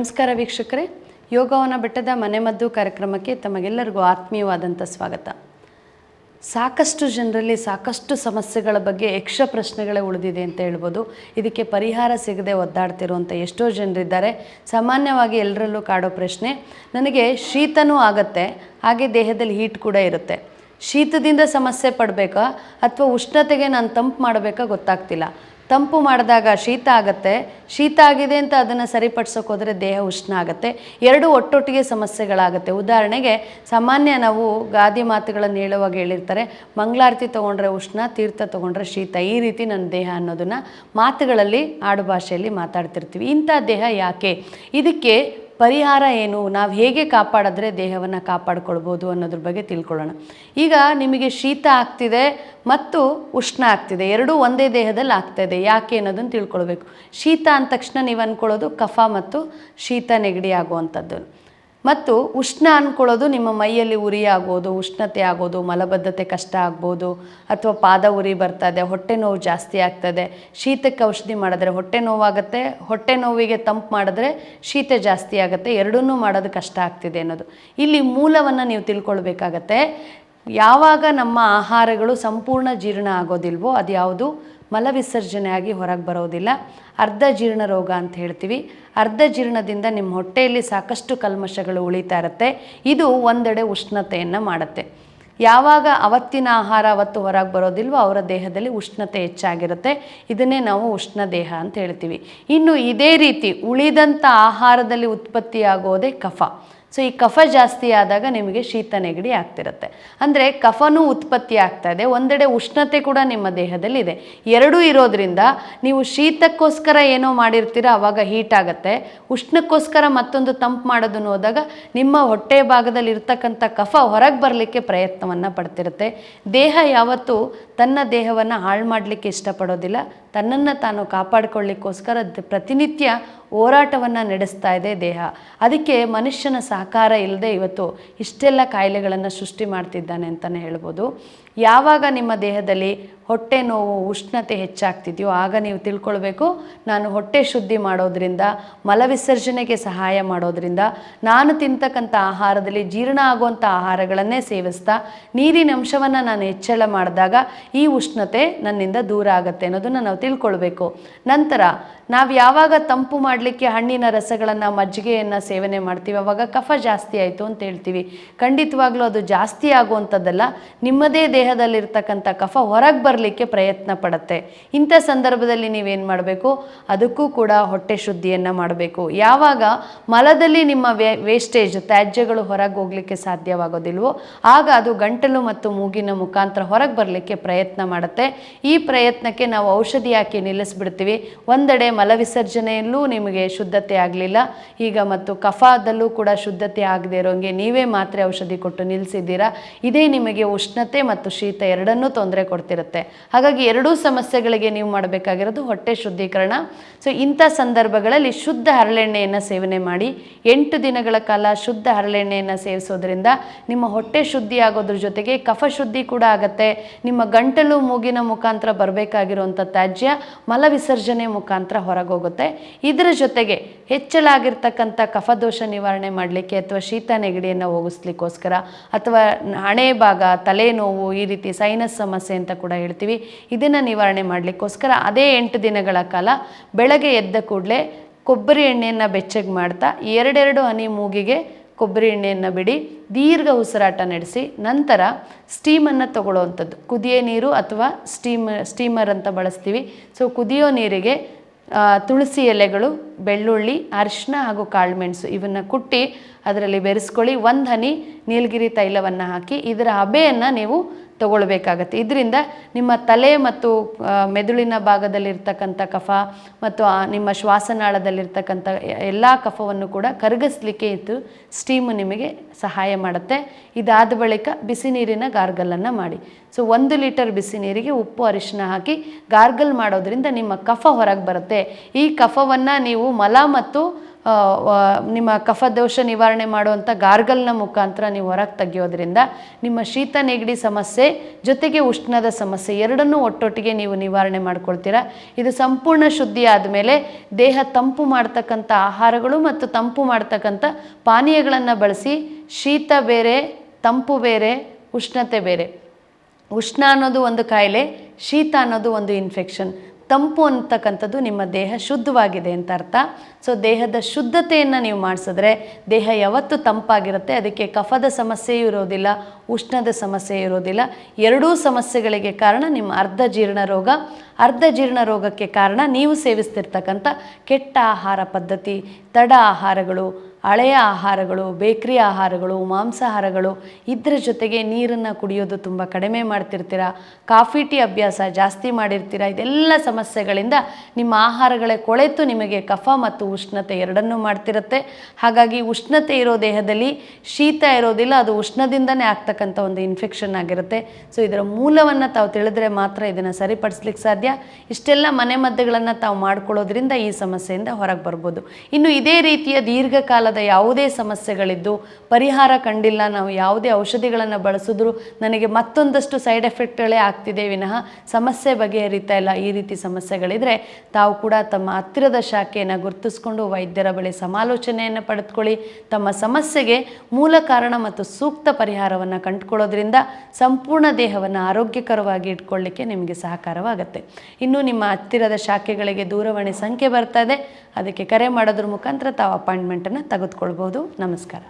ನಮಸ್ಕಾರ ವೀಕ್ಷಕರೇ. ಯೋಗವನ ಬೆಟ್ಟದ ಮನೆಮದ್ದು ಕಾರ್ಯಕ್ರಮಕ್ಕೆ ತಮಗೆಲ್ಲರಿಗೂ ಆತ್ಮೀಯವಾದಂಥ ಸ್ವಾಗತ. ಸಾಕಷ್ಟು ಜನರಲ್ಲಿ ಸಾಕಷ್ಟು ಸಮಸ್ಯೆಗಳ ಬಗ್ಗೆ ಯಕ್ಷ ಪ್ರಶ್ನೆಗಳೇ ಉಳಿದಿದೆ ಅಂತ ಹೇಳ್ಬೋದು. ಇದಕ್ಕೆ ಪರಿಹಾರ ಸಿಗದೆ ಒದ್ದಾಡ್ತಿರುವಂಥ ಎಷ್ಟೋ ಜನರಿದ್ದಾರೆ. ಸಾಮಾನ್ಯವಾಗಿ ಎಲ್ಲರಲ್ಲೂ ಕಾಡೋ ಪ್ರಶ್ನೆ, ನನಗೆ ಶೀತನೂ ಆಗತ್ತೆ, ಹಾಗೆ ದೇಹದಲ್ಲಿ ಹೀಟ್ ಕೂಡ ಇರುತ್ತೆ. ಶೀತದಿಂದ ಸಮಸ್ಯೆ ಪಡಬೇಕಾ, ಅಥವಾ ಉಷ್ಣತೆಗೆ ನಾನು ತಂಪು ಮಾಡಬೇಕಾ ಗೊತ್ತಾಗ್ತಿಲ್ಲ. ತಂಪು ಮಾಡಿದಾಗ ಶೀತ ಆಗುತ್ತೆ. ಶೀತ ಆಗಿದೆ ಅಂತ ಅದನ್ನು ಸರಿಪಡಿಸೋಕೆ ಹೋದರೆ ದೇಹ ಉಷ್ಣ ಆಗುತ್ತೆ. ಎರಡು ಒಟ್ಟೊಟ್ಟಿಗೆ ಸಮಸ್ಯೆಗಳಾಗುತ್ತೆ. ಉದಾಹರಣೆಗೆ, ಸಾಮಾನ್ಯ ನಾವು ಗಾದಿ ಮಾತುಗಳನ್ನು ಹೇಳುವಾಗ ಹೇಳಿರ್ತಾರೆ, ಮಂಗಳಾರತಿ ತೊಗೊಂಡ್ರೆ ಉಷ್ಣ, ತೀರ್ಥ ತೊಗೊಂಡ್ರೆ ಶೀತ. ಈ ರೀತಿ ನನ್ನ ದೇಹ ಅನ್ನೋದನ್ನು ಮಾತುಗಳಲ್ಲಿ, ಆಡುಭಾಷೆಯಲ್ಲಿ ಮಾತಾಡ್ತಿರ್ತೀವಿ. ಇಂಥ ದೇಹ ಯಾಕೆ? ಇದಕ್ಕೆ ಪರಿಹಾರ ಏನು? ನಾವು ಹೇಗೆ ಕಾಪಾಡಿದ್ರೆ ದೇಹವನ್ನು ಕಾಪಾಡ್ಕೊಳ್ಬೋದು ಅನ್ನೋದ್ರ ಬಗ್ಗೆ ತಿಳ್ಕೊಳ್ಳೋಣ. ಈಗ ನಿಮಗೆ ಶೀತ ಆಗ್ತಿದೆ ಮತ್ತು ಉಷ್ಣ ಆಗ್ತಿದೆ. ಎರಡೂ ಒಂದೇ ದೇಹದಲ್ಲಿ ಆಗ್ತಾಯಿದೆ ಯಾಕೆ ಅನ್ನೋದನ್ನು ತಿಳ್ಕೊಳ್ಬೇಕು. ಶೀತ ಅಂದ ತಕ್ಷಣ ನೀವು ಅಂದ್ಕೊಳ್ಳೋದು ಕಫ ಮತ್ತು ಶೀತ ನೆಗಡಿ ಆಗುವಂಥದ್ದು ಮತ್ತು ಉಷ್ಣ ಅಂದ್ಕೊಳ್ಳೋದು ನಿಮ್ಮ ಮೈಯಲ್ಲಿ ಉರಿ ಆಗೋದು, ಉಷ್ಣತೆ ಆಗೋದು, ಮಲಬದ್ಧತೆ ಕಷ್ಟ ಆಗ್ಬೋದು ಅಥವಾ ಪಾದ ಉರಿ ಬರ್ತದೆ ಹೊಟ್ಟೆ ನೋವು ಜಾಸ್ತಿ ಆಗ್ತದೆ, ಶೀತಕ್ಕೆ ಔಷಧಿ ಮಾಡಿದ್ರೆ ಹೊಟ್ಟೆ ನೋವಾಗುತ್ತೆ, ಹೊಟ್ಟೆ ನೋವಿಗೆ ತಂಪು ಮಾಡಿದ್ರೆ ಶೀತ ಜಾಸ್ತಿ ಆಗುತ್ತೆ, ಎರಡನ್ನೂ ಮಾಡೋದು ಕಷ್ಟ ಆಗ್ತಿದೆ ಅನ್ನೋದು. ಇಲ್ಲಿ ಮೂಲವನ್ನು ನೀವು ತಿಳ್ಕೊಳ್ಬೇಕಾಗತ್ತೆ, ಯಾವಾಗ ನಮ್ಮ ಆಹಾರಗಳು ಸಂಪೂರ್ಣ ಜೀರ್ಣ ಆಗೋದಿಲ್ವೋ ಅದು ಯಾವುದು? ಮಲವಿಸರ್ಜನೆ ಆಗಿ ಹೊರಗೆ ಬರೋದಿಲ್ಲ. ಅರ್ಧ ಜೀರ್ಣ ರೋಗ ಅಂತ ಹೇಳ್ತೀವಿ. ಅರ್ಧ ಜೀರ್ಣದಿಂದ ನಿಮ್ಮ ಹೊಟ್ಟೆಯಲ್ಲಿ ಸಾಕಷ್ಟು ಕಲ್ಮಶಗಳು ಉಳಿತಾ ಇರುತ್ತೆ. ಇದು ಒಂದೆಡೆ ಉಷ್ಣತೆಯನ್ನು ಮಾಡುತ್ತೆ. ಯಾವಾಗ ಅವತ್ತಿನ ಆಹಾರ ಅವತ್ತು ಹೊರಗೆ ಬರೋದಿಲ್ವೋ ಅವರ ದೇಹದಲ್ಲಿ ಉಷ್ಣತೆ ಹೆಚ್ಚಾಗಿರುತ್ತೆ. ಇದನ್ನೇ ನಾವು ಉಷ್ಣ ದೇಹ ಅಂತ ಹೇಳ್ತೀವಿ. ಇನ್ನು ಇದೇ ರೀತಿ ಉಳಿದಂಥ ಆಹಾರದಲ್ಲಿ ಉತ್ಪತ್ತಿಯಾಗೋದೇ ಕಫ. ಸೊ ಈ ಕಫ ಜಾಸ್ತಿ ಆದಾಗ ನಿಮಗೆ ಶೀತ ನೆಗಡಿ ಆಗ್ತಿರುತ್ತೆ. ಅಂದರೆ ಕಫನೂ ಉತ್ಪತ್ತಿ ಆಗ್ತಾ ಇದೆ. ಒಂದೆಡೆ ಉಷ್ಣತೆ ಕೂಡ ನಿಮ್ಮ ದೇಹದಲ್ಲಿ ಇದೆ ಎರಡೂ ಇರೋದ್ರಿಂದ ನೀವು ಶೀತಕ್ಕೋಸ್ಕರ ಏನೋ ಮಾಡಿರ್ತೀರ, ಅವಾಗ ಹೀಟ್ ಆಗುತ್ತೆ. ಉಷ್ಣಕ್ಕೋಸ್ಕರ ಮತ್ತೊಂದು ತಂಪು ಮಾಡೋದನ್ನು ಹೋದಾಗ ನಿಮ್ಮ ಹೊಟ್ಟೆ ಭಾಗದಲ್ಲಿ ಇರ್ತಕ್ಕಂಥ ಕಫ ಹೊರಗೆ ಬರಲಿಕ್ಕೆ ಪ್ರಯತ್ನವನ್ನು ಪಡ್ತಿರುತ್ತೆ. ದೇಹ ಯಾವತ್ತೂ ತನ್ನ ದೇಹವನ್ನು ಹಾಳು ಮಾಡಲಿಕ್ಕೆ ಇಷ್ಟಪಡೋದಿಲ್ಲ. ತನ್ನನ್ನು ತಾನು ಕಾಪಾಡಿಕೊಳ್ಳಿಕ್ಕೋಸ್ಕರ ಪ್ರತಿನಿತ್ಯ ಹೋರಾಟವನ್ನು ನಡೆಸ್ತಾ ಇದೆ ದೇಹ. ಅದಕ್ಕೆ ಮನುಷ್ಯನ ಸಹಕಾರ ಇಲ್ಲದೆ ಇವತ್ತು ಇಷ್ಟೆಲ್ಲ ಕಾಯಿಲೆಗಳನ್ನು ಸೃಷ್ಟಿ ಮಾಡ್ತಿದ್ದಾನೆ ಅಂತಲೇ ಹೇಳ್ಬೋದು. ಯಾವಾಗ ನಿಮ್ಮ ದೇಹದಲ್ಲಿ ಹೊಟ್ಟೆ ನೋವು, ಉಷ್ಣತೆ ಹೆಚ್ಚಾಗ್ತಿದೆಯೋ ಆಗ ನೀವು ತಿಳ್ಕೊಳ್ಬೇಕು. ನಾನು ಹೊಟ್ಟೆ ಶುದ್ಧಿ ಮಾಡೋದ್ರಿಂದ, ಮಲವಿಸರ್ಜನೆಗೆ ಸಹಾಯ ಮಾಡೋದ್ರಿಂದ, ನಾನು ತಿಂತಕ್ಕಂಥ ಆಹಾರದಲ್ಲಿ ಜೀರ್ಣ ಆಗುವಂಥ ಆಹಾರಗಳನ್ನೇ ಸೇವಿಸ್ತಾ, ನೀರಿನ ಅಂಶವನ್ನು ನಾನು ಹೆಚ್ಚಳ ಮಾಡಿದಾಗ ಈ ಉಷ್ಣತೆ ನನ್ನಿಂದ ದೂರ ಆಗುತ್ತೆ ಅನ್ನೋದನ್ನು ನಾವು ತಿಳ್ಕೊಳ್ಬೇಕು. ನಂತರ, ನಾವು ಯಾವಾಗ ತಂಪು ಮಾಡಲಿಕ್ಕೆ ಹಣ್ಣಿನ ರಸಗಳನ್ನು, ಮಜ್ಜಿಗೆಯನ್ನು ಸೇವನೆ ಮಾಡ್ತೀವಿ, ಅವಾಗ ಕಫ ಜಾಸ್ತಿ ಆಯಿತು ಅಂತ ಹೇಳ್ತೀವಿ. ಖಂಡಿತವಾಗ್ಲೂ ಅದು ಜಾಸ್ತಿ ಆಗುವಂಥದ್ದಲ್ಲ. ನಿಮ್ಮದೇ ದೇಹದಲ್ಲಿರ್ತಕ್ಕಂಥ ಕಫ ಹೊರಗೆ ಬರಲಿಕ್ಕೆ ಪ್ರಯತ್ನ ಪಡುತ್ತೆ. ಇಂಥ ಸಂದರ್ಭದಲ್ಲಿ ನೀವೇನು ಮಾಡಬೇಕು? ಅದಕ್ಕೂ ಕೂಡ ಹೊಟ್ಟೆ ಶುದ್ಧಿಯನ್ನು ಮಾಡಬೇಕು. ಯಾವಾಗ ಮಲದಲ್ಲಿ ನಿಮ್ಮ ವೇಸ್ಟೇಜ್ ತ್ಯಾಜ್ಯಗಳು ಹೊರಗೆ ಹೋಗಲಿಕ್ಕೆ ಸಾಧ್ಯವಾಗೋದಿಲ್ವೋ, ಆಗ ಅದು ಗಂಟಲು ಮತ್ತು ಮೂಗಿನ ಮುಖಾಂತರ ಹೊರಗೆ ಬರಲಿಕ್ಕೆ ಪ್ರಯತ್ನ ಮಾಡುತ್ತೆ. ಈ ಪ್ರಯತ್ನಕ್ಕೆ ನಾವು ಔಷಧಿ ಹಾಕಿ ನಿಲ್ಲಿಸ್ಬಿಡ್ತೀವಿ. ಒಂದೆಡೆ ಮಲವಿಸರ್ಜನೆಯಲ್ಲೂ ನಿಮಗೆ ಶುದ್ಧತೆ ಆಗಲಿಲ್ಲ. ಈಗ ಮತ್ತು ಕಫದಲ್ಲೂ ಕೂಡ ಶುದ್ಧತೆ ಆಗದೆ ಇರೋಂಗೆ ನೀವೇ ಮಾತ್ರೆ ಔಷಧಿ ಕೊಟ್ಟು ನಿಲ್ಲಿಸಿದ್ದೀರಾ ಇದೇ ನಿಮಗೆ ಉಷ್ಣತೆ ಮತ್ತು ಶೀತ ಎರಡನ್ನೂ ತೊಂದರೆ ಕೊಡ್ತಿರುತ್ತೆ. ಹಾಗಾಗಿ ಎರಡೂ ಸಮಸ್ಯೆಗಳಿಗೆ ನೀವು ಮಾಡಬೇಕಾಗಿರೋದು ಹೊಟ್ಟೆ ಶುದ್ಧೀಕರಣ. ಸೊ ಇಂಥ ಸಂದರ್ಭಗಳಲ್ಲಿ ಶುದ್ಧ ಹರಳೆಣ್ಣೆಯನ್ನು ಸೇವನೆ ಮಾಡಿ, ಎಂಟು ದಿನಗಳ ಕಾಲ ಶುದ್ಧ ಹರಳೆಣ್ಣೆಯನ್ನು ಸೇವಿಸೋದ್ರಿಂದ ನಿಮ್ಮ ಹೊಟ್ಟೆ ಶುದ್ಧಿ ಆಗೋದ್ರ ಜೊತೆಗೆ ಕಫ ಶುದ್ಧಿ ಕೂಡ ಆಗುತ್ತೆ. ನಿಮ್ಮ ಗಂಟಲು ಮೂಗಿನ ಮುಖಾಂತರ ಬರಬೇಕಾಗಿರುವಂಥ ತ್ಯಾಜ್ಯ ಮಲವಿಸರ್ಜನೆ ಮುಖಾಂತರ ಹೊರಗೋಗುತ್ತೆ. ಇದರ ಜೊತೆಗೆ ಹೆಚ್ಚಲಾಗಿರ್ತಕ್ಕಂಥ ಕಫದೋಷ ನಿವಾರಣೆ ಮಾಡಲಿಕ್ಕೆ ಅಥವಾ ಶೀತ ನೆಗಡಿಯನ್ನು ಹೋಗಿಸ್ಲಿಕ್ಕೋಸ್ಕರ ಅಥವಾ ಹಣೆ ಭಾಗ, ತಲೆನೋವು ರೀತಿ ಸೈನಸ್ ಸಮಸ್ಯೆ ಅಂತ ಕೂಡ ಹೇಳ್ತೀವಿ. ಇದನ್ನು ನಿವಾರಣೆ ಮಾಡಲಿಕ್ಕೋಸ್ಕರ ಅದೇ ಎಂಟು ದಿನಗಳ ಕಾಲ ಬೆಳಗ್ಗೆ ಎದ್ದ ಕೂಡಲೇ ಕೊಬ್ಬರಿ ಎಣ್ಣೆಯನ್ನು ಬೆಚ್ಚಗೆ ಮಾಡ್ತಾ ಎರಡೆರಡು ಹನಿ ಮೂಗಿಗೆ ಕೊಬ್ಬರಿ ಎಣ್ಣೆಯನ್ನು ಬಿಡಿ, ದೀರ್ಘ ಉಸಿರಾಟ ನಡೆಸಿ, ನಂತರ ಸ್ಟೀಮನ್ನು ತಗೊಳ್ಳೋವಂಥದ್ದು. ಕುದಿಯೋ ನೀರು ಅಥವಾ ಸ್ಟೀಮ್ ಸ್ಟೀಮರ್ ಅಂತ ಬಳಸ್ತೀವಿ. ಸೊ ಕುದಿಯೋ ನೀರಿಗೆ ತುಳಸಿ ಎಲೆಗಳು, ಬೆಳ್ಳುಳ್ಳಿ ಅರಿಶಿನ ಹಾಗೂ ಕಾಳುಮೆಣಸು ಇವನ್ನು ಕುಟ್ಟಿ ಅದರಲ್ಲಿ ಬೆರೆಸ್ಕೊಳ್ಳಿ. ಒಂದು ಹನಿ ನೀಲಗಿರಿ ತೈಲವನ್ನು ಹಾಕಿ ಇದರ ಹಬೆಯನ್ನು ನೀವು ತಗೊಳ್ಬೇಕಾಗತ್ತೆ. ಇದರಿಂದ ನಿಮ್ಮ ತಲೆ ಮತ್ತು ಮೆದುಳಿನ ಭಾಗದಲ್ಲಿರ್ತಕ್ಕಂಥ ಕಫ ಮತ್ತು ನಿಮ್ಮ ಶ್ವಾಸನಾಳದಲ್ಲಿರ್ತಕ್ಕಂಥ ಎಲ್ಲ ಕಫವನ್ನು ಕೂಡ ಕರಗಿಸ್ಲಿಕ್ಕೆ ಇದು ಸ್ಟೀಮು ನಿಮಗೆ ಸಹಾಯ ಮಾಡುತ್ತೆ. ಇದಾದ ಬಳಿಕ ಬಿಸಿ ನೀರಿನ ಗಾರ್ಗಲನ್ನು ಮಾಡಿ. ಸೊ, ಒಂದು ಲೀಟರ್ ಬಿಸಿ ನೀರಿಗೆ ಉಪ್ಪು ಅರಿಶಿನ ಹಾಕಿ ಗಾರ್ಗಲ್ ಮಾಡೋದ್ರಿಂದ ನಿಮ್ಮ ಕಫ ಹೊರಗೆ ಬರುತ್ತೆ. ಈ ಕಫವನ್ನು ನೀವು ಮಲ ಮತ್ತು ನಿಮ್ಮ ಕಫದೋಷ ನಿವಾರಣೆ ಮಾಡುವಂಥ ಗಾರ್ಗಲ್ನ ಮುಖಾಂತರ ನೀವು ಹೊರಗೆ ತೆಗೆಯೋದ್ರಿಂದ ನಿಮ್ಮ ಶೀತ ನೆಗಡಿ ಸಮಸ್ಯೆ ಜೊತೆಗೆ ಉಷ್ಣದ ಸಮಸ್ಯೆ ಎರಡನ್ನೂ ಒಟ್ಟೊಟ್ಟಿಗೆ ನೀವು ನಿವಾರಣೆ ಮಾಡ್ಕೊಳ್ತೀರಾ. ಇದು ಸಂಪೂರ್ಣ ಶುದ್ಧಿ ಆದಮೇಲೆ ದೇಹ ತಂಪು ಮಾಡ್ತಕ್ಕಂಥ ಆಹಾರಗಳು ಮತ್ತು ತಂಪು ಮಾಡ್ತಕ್ಕಂಥ ಪಾನೀಯಗಳನ್ನು ಬಳಸಿ ಶೀತ ಬೇರೆ, ತಂಪು ಬೇರೆ, ಉಷ್ಣತೆ ಬೇರೆ. ಉಷ್ಣ ಅನ್ನೋದು ಒಂದು ಕಾಯಿಲೆ, ಶೀತ ಅನ್ನೋದು ಒಂದು ಇನ್ಫೆಕ್ಷನ್ ತಂಪು ಅಂತಕ್ಕಂಥದ್ದು ನಿಮ್ಮ ದೇಹ ಶುದ್ಧವಾಗಿದೆ ಅಂತ ಅರ್ಥ. ಸೊ ದೇಹದ ಶುದ್ಧತೆಯನ್ನು ನೀವು ಮಾಡಿಸಿದ್ರೆ ದೇಹ ಯಾವತ್ತೂ ತಂಪಾಗಿರುತ್ತೆ. ಅದಕ್ಕೆ ಕಫದ ಸಮಸ್ಯೆಯೂ ಇರೋದಿಲ್ಲ, ಉಷ್ಣದ ಸಮಸ್ಯೆ ಇರೋದಿಲ್ಲ. ಎರಡೂ ಸಮಸ್ಯೆಗಳಿಗೆ ಕಾರಣ ನಿಮ್ಮ ಅರ್ಧ ಜೀರ್ಣ ರೋಗ. ಅರ್ಧ ಜೀರ್ಣ ರೋಗಕ್ಕೆ ಕಾರಣ ನೀವು ಸೇವಿಸ್ತಿರ್ತಕ್ಕಂಥ ಕೆಟ್ಟ ಆಹಾರ ಪದ್ಧತಿ, ತಡ ಆಹಾರಗಳು ಹಳೆಯ ಆಹಾರಗಳು, ಬೇಕ್ರಿ ಆಹಾರಗಳು, ಮಾಂಸಾಹಾರಗಳು ಇದ್ರ ಜೊತೆಗೆ ನೀರನ್ನು ಕುಡಿಯೋದು ತುಂಬ ಕಡಿಮೆ ಮಾಡ್ತಿರ್ತೀರಾ? ಕಾಫಿ, ಟೀ ಅಭ್ಯಾಸ ಜಾಸ್ತಿ ಮಾಡಿರ್ತೀರಾ? ಇದೆಲ್ಲ ಸಮಸ್ಯೆಗಳಿಂದ ನಿಮ್ಮ ಆಹಾರಗಳೇ ಕೊಳೆತು ನಿಮಗೆ ಕಫ ಮತ್ತು ಉಷ್ಣತೆ ಎರಡನ್ನೂ ಮಾಡ್ತಿರುತ್ತೆ. ಹಾಗಾಗಿ ಉಷ್ಣತೆ ಇರೋ ದೇಹದಲ್ಲಿ ಶೀತ ಇರೋದಿಲ್ಲ, ಅದು ಉಷ್ಣದಿಂದನೇ ಆಗ್ತಕ್ಕಂಥ ಒಂದು ಇನ್ಫೆಕ್ಷನ್ ಆಗಿರುತ್ತೆ. ಸೊ ಇದರ ಮೂಲವನ್ನು ತಾವು ತಿಳಿದ್ರೆ ಮಾತ್ರ ಇದನ್ನು ಸರಿಪಡಿಸ್ಲಿಕ್ಕೆ ಸಾಧ್ಯ. ಇಷ್ಟೆಲ್ಲ ಮನೆಮದ್ದುಗಳನ್ನು ತಾವು ಮಾಡ್ಕೊಳ್ಳೋದ್ರಿಂದ ಈ ಸಮಸ್ಯೆಯಿಂದ ಹೊರಗೆ ಬರ್ಬೋದು. ಇನ್ನು ಇದೇ ರೀತಿಯ ದೀರ್ಘಕಾಲದ ಯಾವುದೇ ಸಮಸ್ಯೆಗಳಿದ್ದು ಪರಿಹಾರ ಕಂಡಿಲ್ಲ, ನಾವು ಯಾವುದೇ ಔಷಧಿಗಳನ್ನು ಬಳಸಿದ್ರು ನನಗೆ ಮತ್ತೊಂದಷ್ಟು ಸೈಡ್ ಎಫೆಕ್ಟ್ಗಳೇ ಆಗ್ತಿದೆ ವಿನಃ ಸಮಸ್ಯೆ ಬಗೆಹರಿತಾ ಇಲ್ಲ. ಈ ರೀತಿ ಸಮಸ್ಯೆಗಳಿದ್ರೆ ತಾವು ಕೂಡ ತಮ್ಮ ಹತ್ತಿರದ ಶಾಖೆಯನ್ನು ಗುರುತಿಸ್ಕೊಂಡು ವೈದ್ಯರ ಬಳಿ ಸಮಾಲೋಚನೆಯನ್ನು ಪಡೆದುಕೊಳ್ಳಿ. ತಮ್ಮ ಸಮಸ್ಯೆಗೆ ಮೂಲ ಕಾರಣ ಮತ್ತು ಸೂಕ್ತ ಪರಿಹಾರವನ್ನು ಕಂಡುಕೊಳ್ಳೋದ್ರಿಂದ ಸಂಪೂರ್ಣ ದೇಹವನ್ನು ಆರೋಗ್ಯಕರವಾಗಿ ಇಟ್ಕೊಳ್ಳಿಕ್ಕೆ ನಿಮಗೆ ಸಹಕಾರವಾಗುತ್ತೆ. ಇನ್ನು ನಿಮ್ಮ ಹತ್ತಿರದ ಶಾಖೆಗಳಿಗೆ ದೂರವಾಣಿ ಸಂಖ್ಯೆ ಬರ್ತಾ ಇದೆ. ಅದಕ್ಕೆ ಕರೆ ಮಾಡೋದ್ರ ಮುಖಾಂತರ ತಾವು ಅಪಾಯಿಂಟ್ಮೆಂಟನ್ನು ತೆಗೆದುಕೊಳ್ಬೋದು ನಮಸ್ಕಾರ.